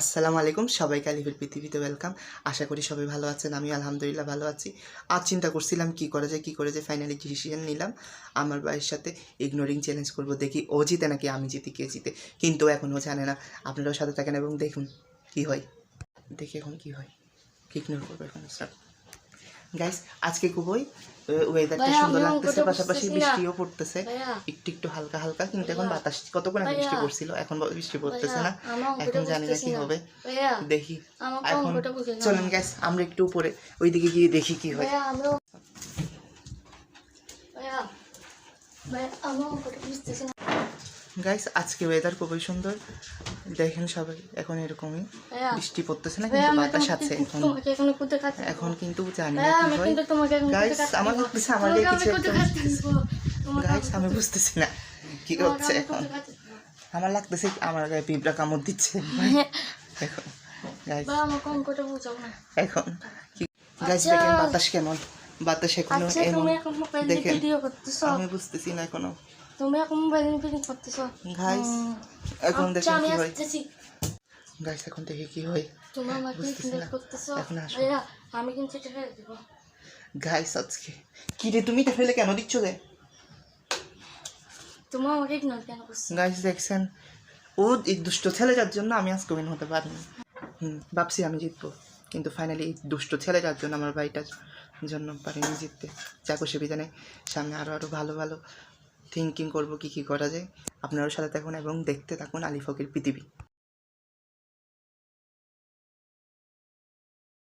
আসসালামু আলাইকুম, সবাইকে আলিফের পৃথিবীতে ওয়েলকাম আশা করি সবাই ভালো আছেন আমি আলহামদুলিল্লাহ ভালো আছি। আর চিন্তা করছিলাম কি করা যায়, কি করে যায় ফাইনালি ডিসিশন নিলাম। আমার ভাইয়ের সাথে ইগনোরিং চ্যালেঞ্জ করব, দেখি ও জিতে নাকি আমি জিতি, কে জিতে। কিন্তু এখনও জানে না, আপনারাও সাথে থাকেন এবং দেখুন কি হয়। দেখি এখন কি হয়। ইগনোর করব এখন স্যার গাইস আজকে খুবই ওয়েদারটা সুন্দর লাগতেছে পাশাপাশি বৃষ্টিও পড়তেছে। একটু একটু হালকা হালকা কিন্তু এখন। বাতাস কতক্ষণ আগে বৃষ্টি পড়ছিল? এখন বৃষ্টি পড়তেছে না। এখন জানি না কি হবে। দেখি। এখন চলেন গ্যাস আমরা একটু উপরে ওইদিকে গিয়ে দেখি কি হয়। গাইস আজকে ওয়েদার খুবই সুন্দর। দেখেন সবাই এখন এরকমই বৃষ্টি পড়তেছে না কিন্তু বাতাস আছে এখন এখন। কিন্তু জানি না কি হয়। আমার দিব। লাগতেছে আমার কিছু একটা- গাইস আমি বুঝতেছি না কি হচ্ছে এখন। আমার লাগতেছে আমার গায়ে পিঁপড়া কামড় দিচ্ছে। এখন গাইস এখন গাইস আচ্ছা। দেখেন বাতাস কেমন? বাতাস এখনও আচ্ছা দেখেন আমি বুঝতেছি না এখনও। তুমি এখন মোবাইল করতেছো? গাইস। এখন আচ্ছা দেখেন আমি কি হয়। গাইস এখন দেখি কি হয়। আমাকে করতেছো? এখন আসো। আমি কিন্তু এটা ফেলে দিব। গাইস আজকে। কি রে তুমি এটা ফেলে কেন দিচ্ছ রে? তুমি আমাকে ইগনোর কেন করছ? গাইস দেখছেন? ও এই দুষ্ট ছেলে যার জন্য আমি আজকে উইন হতে পারিনি। হুম ভাবছি আমি জিতবো। কিন্তু ফাইনালি এই দুষ্ট ছেলে যার জন্য আমার ভাইটার জন্য পারিনি জিততে। যাক অসুবিধা নেই। সামনে আরও আরও ভালো ভালো থিঙ্কিং করব কী কী করা যায়। আপনারও সাথে থাকুন এবং দেখতে থাকুন আলিফকের পৃথিবী।